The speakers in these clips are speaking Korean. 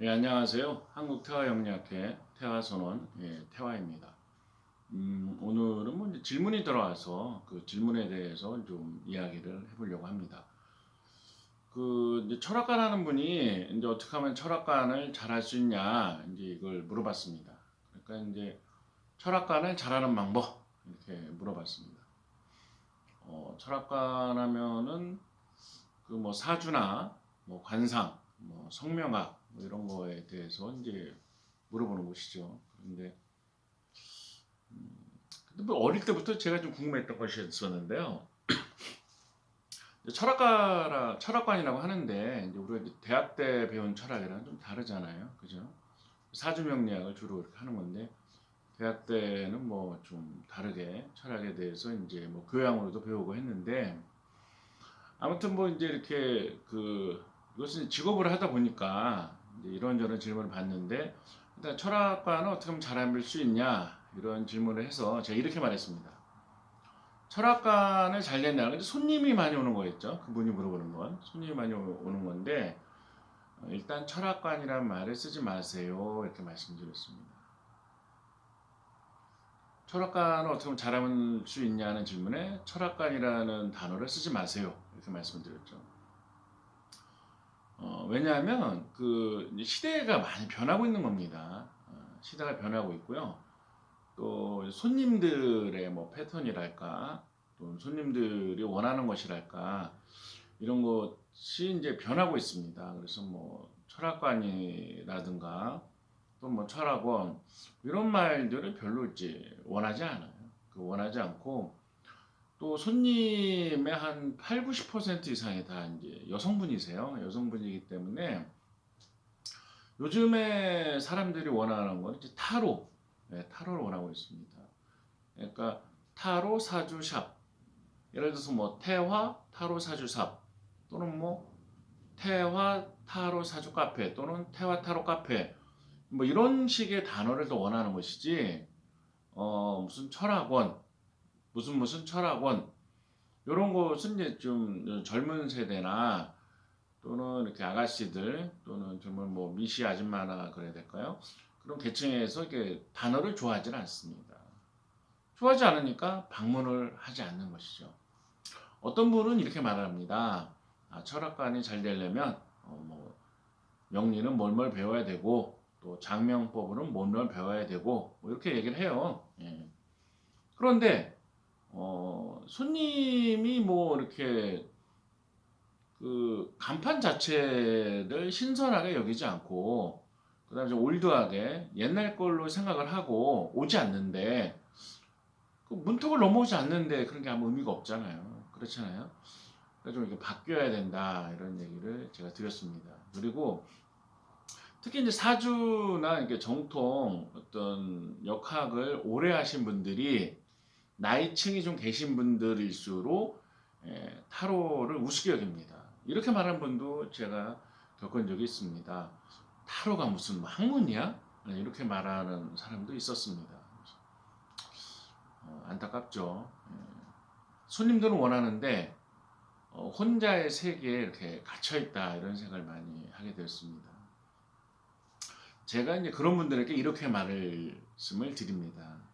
예, 안녕하세요. 한국태화영리학회 태화선원 예, 태화입니다. 음, 오늘은 뭐 질문이 들어와서 그 질문에 대해서 좀 이야기를 해보려고 합니다. 그 철학가라는 분이 이제 어떻게 하면 철학관을 잘할 수 있냐 이제 이걸 물어봤습니다. 그러니까 이제 철학관을 잘하는 방법 이렇게 물어봤습니다. 어, 철학관 하면은 그 뭐 사주나 뭐 관상, 뭐 성명학 뭐 이런 거에 대해서 이제 물어보는 것이죠. 그런데 음, 근데 뭐 어릴 때부터 제가 좀 궁금했던 것이 있었는데요. 철학가라 철학관이라고 하는데 이제 우리가 대학 때 배운 철학이랑 좀 다르잖아요, 그죠? 사주명리학을 주로 이렇게 하는 건데 대학 때는 뭐 좀 다르게 철학에 대해서 이제 뭐 교양으로도 배우고 했는데 아무튼 뭐 이제 이렇게 그 이것은 직업을 하다 보니까 이런저런 질문을 받는데 일단 철학과는 어떻게 하면 잘할 수 있냐 이런 질문을 해서 제가 이렇게 말했습니다. 철학관을 잘 냈냐? 근데 손님이 많이 오는 거였죠. 그분이 물어보는 건 손님이 많이 오- 오는 건데 어, 일단 철학관이란 말을 쓰지 마세요 이렇게 말씀드렸습니다. 철학관을 어떻게 잘할 수 있냐는 질문에 철학관이라는 단어를 쓰지 마세요 이렇게 말씀드렸죠. 어, 왜냐하면 그 시대가 많이 변하고 있는 겁니다. 어, 시대가 변하고 있고요. 또 손님들의 뭐 패턴이랄까, 또 손님들이 원하는 것이랄까 이런 것이 이제 변하고 있습니다. 그래서 뭐 철학관이라든가 또 뭐 철학원 이런 말들을 별로 이제 원하지 않아요. 그 원하지 않고 또 손님의 한 8, 90% 이상이 다 이제 여성분이세요. 여성분이기 때문에 요즘에 사람들이 원하는 건 이제 타로, 네, 타로를 원하고 있습니다. 그러니까 타로 사주샵, 예를 들어서 뭐 태화 타로 사주샵 또는 뭐 태화 타로 사주 카페 또는 태화 타로 카페 뭐 이런 식의 단어를 더 원하는 것이지 어 무슨 철학원 무슨 무슨 철학원 이런 것은 이제 좀 젊은 세대나 또는 이렇게 아가씨들 또는 정말 뭐 미시 아줌마나 그래야 될까요? 그런 계층에서 이렇게 단어를 좋아하지는 않습니다. 좋아하지 않으니까 방문을 하지 않는 것이죠. 어떤 분은 이렇게 말합니다. 아, 철학관이 잘 되려면 어, 뭐 명리는 뭘뭘 배워야 되고 또 장명법으로는 뭘뭘 배워야 되고 뭐 이렇게 얘기를 해요. 예. 그런데 어, 손님이 뭐 이렇게 그 간판 자체를 신선하게 여기지 않고 그다음에 좀 올드하게 옛날 걸로 생각을 하고 오지 않는데 그 문턱을 넘어오지 않는데 그런 게 아무 의미가 없잖아요. 그렇잖아요. 좀 이렇게 바뀌어야 된다 이런 얘기를 제가 드렸습니다. 그리고 특히 이제 사주나 이렇게 정통 어떤 역학을 오래 하신 분들이 나이층이 좀 계신 분들일수록 예, 타로를 우습게 여깁니다. 이렇게 말하는 분도 제가 겪은 적이 있습니다. 타로가 무슨 뭐 학문이야? 네, 이렇게 말하는 사람도 있었습니다. 어, 안타깝죠. 예. 손님들은 원하는데 어, 혼자의 세계에 이렇게 갇혀 있다 이런 생각을 많이 하게 되었습니다. 제가 이제 그런 분들에게 이렇게 말씀을 드립니다.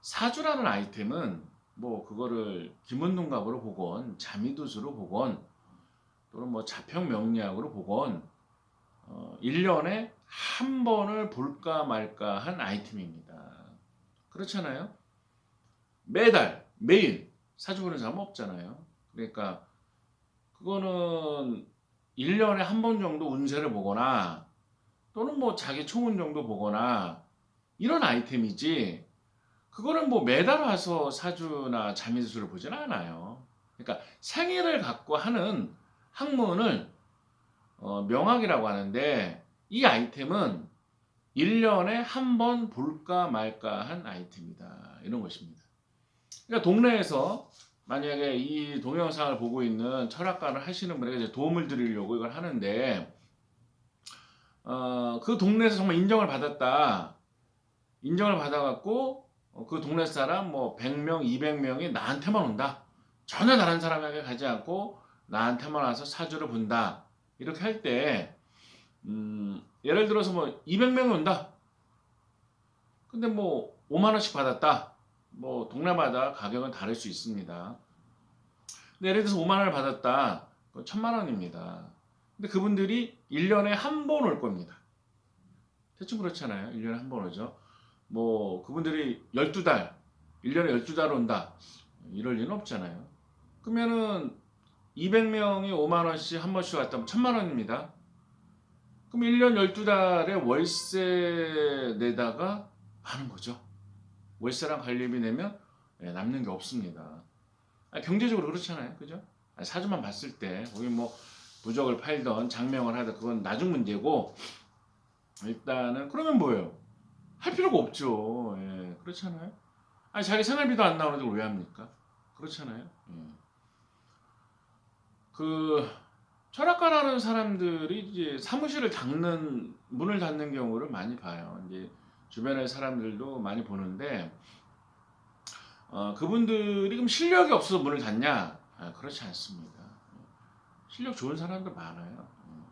사주라는 아이템은 뭐 그거를 김은동갑으로 보건 자미두수로 보건 또는 뭐 자평 명리학으로 보건 어, 1년에 한 번을 볼까 말까 한 아이템입니다. 그렇잖아요? 매달 매일 사주 보는 사람 없잖아요. 그러니까 그거는 1년에 한 번 정도 운세를 보거나 또는 뭐 자기 총운 정도 보거나 이런 아이템이지 그거는 뭐 매달 와서 사주나 자미수를 보진 않아요. 그러니까 생일을 갖고 하는 학문을 어, 명학이라고 하는데 이 아이템은 1년에 한 번 볼까 말까 한 아이템이다. 이런 것입니다. 그러니까 동네에서 만약에 이 동영상을 보고 있는 철학관을 하시는 분에게 도움을 드리려고 이걸 하는데 어, 그 동네에서 정말 인정을 받았다. 인정을 받아갖고 어, 그 동네 사람 뭐 100명, 200명이 나한테만 온다. 전혀 다른 사람에게 가지 않고 나한테만 와서 사주를 본다. 이렇게 할 때, 음, 예를 들어서 뭐 200명이 온다. 근데 뭐 5만 원씩 받았다. 뭐 동네마다 가격은 다를 수 있습니다. 근데 예를 들어서 5만 원을 받았다. 그건 1000만 원입니다. 근데 그분들이 1년에 한 번 올 겁니다. 대충 그렇잖아요. 1년에 한 번 오죠. 뭐 그분들이 12달, 1년에 12달 온다. 이럴 리는 없잖아요. 그러면은 200명이 5만 원씩 한 번씩 왔다면 1000만 원입니다. 그럼 1년 12달에 월세 내다가 하는 거죠. 월세랑 관리비 내면 예, 남는 게 없습니다. 아니, 경제적으로 그렇잖아요. 그죠? 아니, 사주만 봤을 때 거기 뭐 부적을 팔던 장명을 하든 그건 나중 문제고 일단은 그러면 뭐예요? 할 필요가 없죠. 예, 그렇잖아요. 아니 자기 생활비도 안 나오는데 왜 합니까? 그렇잖아요. 예. 그 철학가라는 사람들이 이제 사무실을 닫는 문을 닫는 경우를 많이 봐요. 이제 주변의 사람들도 많이 보는데 어, 그분들이 그럼 실력이 없어서 문을 닫냐? 아, 그렇지 않습니다. 실력 좋은 사람들 많아요. 음.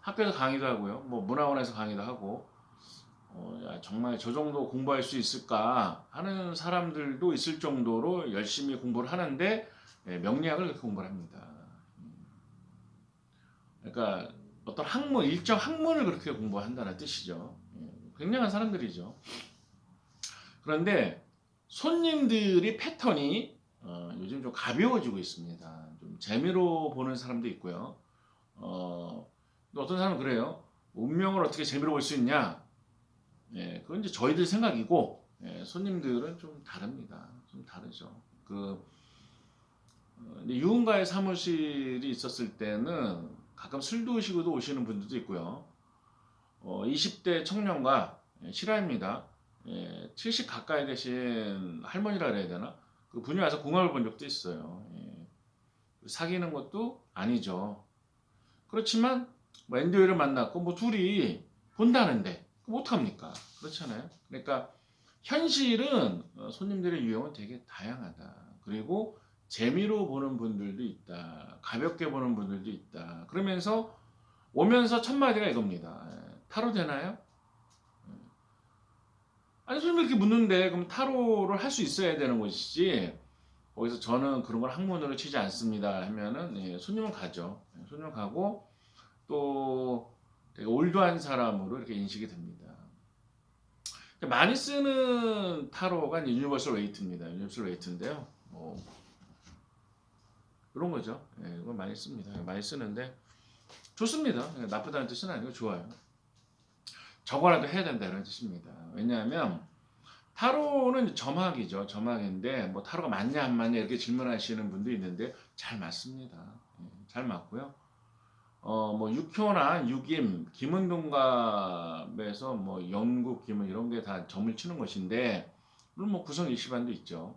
학교에서 강의도 하고요. 뭐 문화원에서 강의도 하고 어, 야, 정말 저 정도 공부할 수 있을까 하는 사람들도 있을 정도로 열심히 공부를 하는데 예, 명리학을 그렇게 공부를 합니다. 음. 그러니까 어떤 학문 일정 학문을 그렇게 공부한다는 뜻이죠. 예, 굉장한 사람들이죠. 그런데 손님들이 패턴이 어, 요즘 좀 가벼워지고 있습니다. 좀 재미로 보는 사람도 있고요. 어, 또 어떤 사람은 그래요. 운명을 어떻게 재미로 볼 수 있냐? 예, 그건 이제 저희들 생각이고 예, 손님들은 좀 다릅니다. 좀 다르죠. 그 어, 유흥가의 사무실이 있었을 때는 가끔 술 드시고도 오시는 분들도 있고요. 어, 20대 청년과 예, 실화입니다. 예, 70 가까이 되신 할머니라 그래야 되나? 그 분이 와서 궁합을 본 적도 있어요. 예. 사귀는 것도 아니죠. 그렇지만 뭐 엔디오를 만났고 뭐 둘이 본다는데 어떡합니까? 그렇잖아요. 그러니까 현실은 어, 손님들의 유형은 되게 다양하다. 그리고 재미로 보는 분들도 있다. 가볍게 보는 분들도 있다. 그러면서 오면서 첫 마디가 이겁니다. 예, 타로 되나요? 예. 아니 손님 이렇게 묻는데 그럼 타로를 할 수 있어야 되는 것이지 거기서 저는 그런 걸 학문으로 치지 않습니다 하면은 예, 손님은 가죠. 예, 손님은 가고 또 되게 올드한 사람으로 이렇게 인식이 됩니다. 많이 쓰는 타로가 유니버설 웨이트입니다. 유니버설 웨이트인데요. 뭐 이런 거죠. 예, 이걸 많이 씁니다. 많이 쓰는데 좋습니다. 예, 나쁘다는 뜻은 아니고 좋아요. 저거라도 해야 된다 이런 뜻입니다. 왜냐하면 타로는 점학이죠. 점학인데 뭐 타로가 맞냐 안 맞냐 이렇게 질문하시는 분도 있는데 잘 맞습니다. 예, 잘 맞고요. 어뭐 육효나 육임, 김은동갑에서 뭐 영국 김은 이런 게 다 점을 치는 것인데 물론 뭐 구성 일시반도 있죠.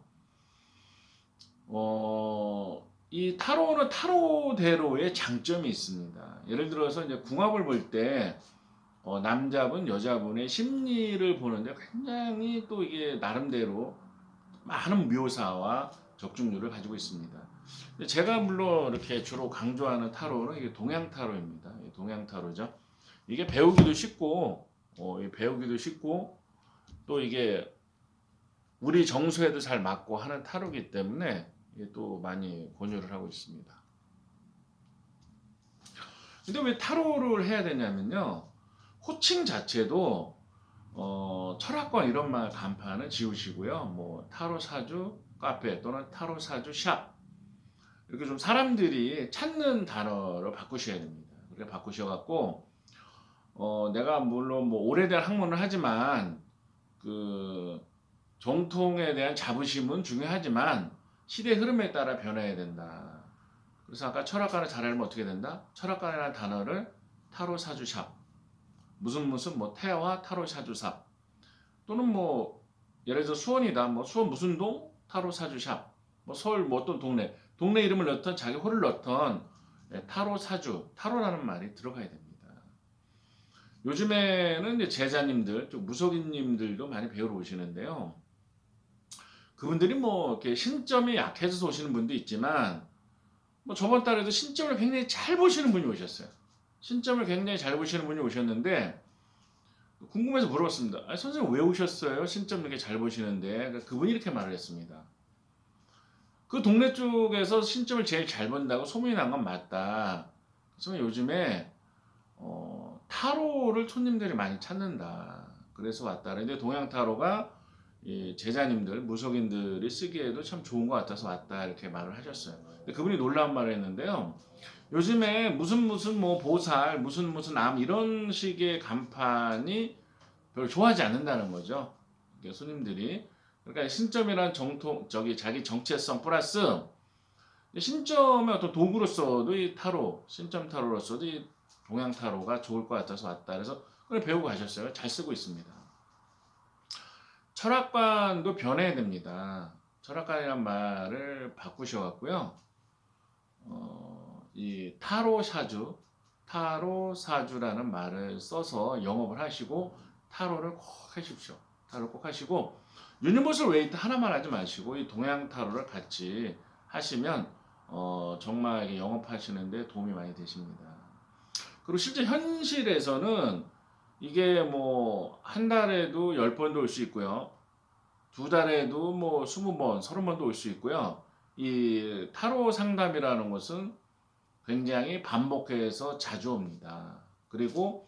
어 이 타로는 타로대로의 장점이 있습니다. 예를 들어서 이제 궁합을 볼때 어, 남자분 여자분의 심리를 보는데 굉장히 또 이게 나름대로 많은 묘사와 적중률을 가지고 있습니다. 제가 물론 이렇게 주로 강조하는 타로는 이게 동양 타로입니다. 이 동양 타로죠. 이게 배우기도 쉽고 어, 이 배우기도 쉽고 또 이게 우리 정서에도 잘 맞고 하는 타로기 때문에 또 많이 권유를 하고 있습니다. 근데 왜 타로를 해야 되냐면요. 호칭 자체도 어, 철학관 이런 말 간판은 지우시고요. 뭐 타로 사주 카페 또는 타로 사주 샵 이렇게 좀 사람들이 찾는 단어를 바꾸셔야 됩니다. 그렇게 바꾸셔갖고 어, 내가 물론 뭐 오래된 학문을 하지만 그 정통에 대한 자부심은 중요하지만 시대 흐름에 따라 변해야 된다. 그래서 아까 철학관을 잘 알면 어떻게 된다? 철학관이라는 단어를 타로 사주 샵 무슨 무슨 뭐 태화 타로 사주삽 또는 뭐 예를 들어 수원이다 뭐 수원 무슨 동 타로 사주샵 뭐 서울 뭐 어떤 동네 동네 이름을 넣던 자기 호를 넣던 예, 타로 사주 타로라는 말이 들어가야 됩니다. 요즘에는 제자님들 좀 무속인님들도 많이 배우러 오시는데요. 그분들이 뭐 이렇게 신점이 약해져서 오시는 분도 있지만 뭐 저번 달에도 신점을 굉장히 잘 보시는 분이 오셨어요. 신점을 굉장히 잘 보시는 분이 오셨는데 궁금해서 물어봤습니다. 아, 선생님 왜 오셨어요? 신점 이렇게 잘 보시는데 그러니까 그분이 이렇게 말을 했습니다. 그 동네 쪽에서 신점을 제일 잘 본다고 소문이 난 건 맞다. 그래서 요즘에 어, 타로를 손님들이 많이 찾는다. 그래서 왔다. 근데 동양 타로가 이 제자님들, 무속인들이 쓰기에도 참 좋은 것 같아서 왔다 이렇게 말을 하셨어요. 그분이 놀라운 말을 했는데요. 요즘에 무슨 무슨 뭐 보살, 무슨 무슨 암 이런 식의 간판이 별로 좋아하지 않는다는 거죠. 손님들이 그러니까 신점이란 정통 저기 자기 정체성 플러스 신점의 어떤 도구로서도 이 타로 신점 타로로서도 이 동양 타로가 좋을 것 같아서 왔다. 그래서 그걸 배우고 가셨어요. 잘 쓰고 있습니다. 철학관도 변해야 됩니다. 철학관이란 말을 바꾸셔갖고요. 어, 이 타로 사주, 타로 사주라는 말을 써서 영업을 하시고 타로를 꼭 하십시오. 타로 꼭 하시고 유니버설 웨이트 하나만 하지 마시고 이 동양 타로를 같이 하시면 어, 정말 영업하시는데 도움이 많이 되십니다. 그리고 실제 현실에서는 이게 뭐 한 달에도 10번도 올 수 있고요. 두 달에도 뭐 20번, 30번도 올 수 있고요. 이 타로 상담이라는 것은 굉장히 반복해서 자주 옵니다. 그리고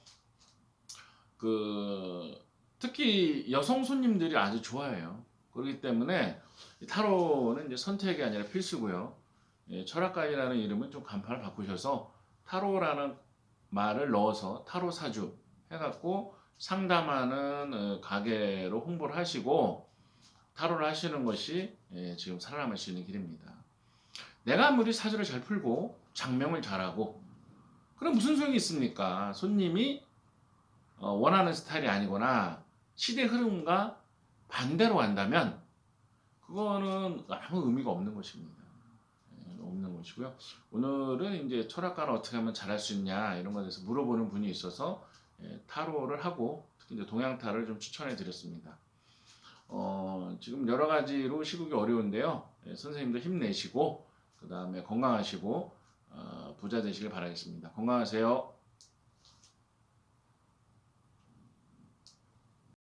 그 특히 여성 손님들이 아주 좋아해요. 그렇기 때문에 이 타로는 이제 선택이 아니라 필수고요. 예, 철학가이라는 이름은 좀 간판을 바꾸셔서 타로라는 말을 넣어서 타로 사주 해갖고 상담하는 어, 가게로 홍보를 하시고 타로를 하시는 것이 예, 지금 살아남을 수 있는 길입니다. 내가 아무리 사주를 잘 풀고 장명을 잘하고 그럼 무슨 소용이 있습니까? 손님이 어, 원하는 스타일이 아니거나 시대 흐름과 반대로 간다면 그거는 아무 의미가 없는 것입니다. 예, 없는 것이고요. 오늘은 이제 철학가를 어떻게 하면 잘할 수 있냐 이런 것에 대해서 물어보는 분이 있어서 예, 타로를 하고 특히 이제 동양 타로를 좀 추천해 드렸습니다. 어, 지금 여러 가지로 시국이 어려운데요. 예, 선생님도 힘내시고 그 다음에 건강하시고 어, 부자 되시길 바라겠습니다. 건강하세요.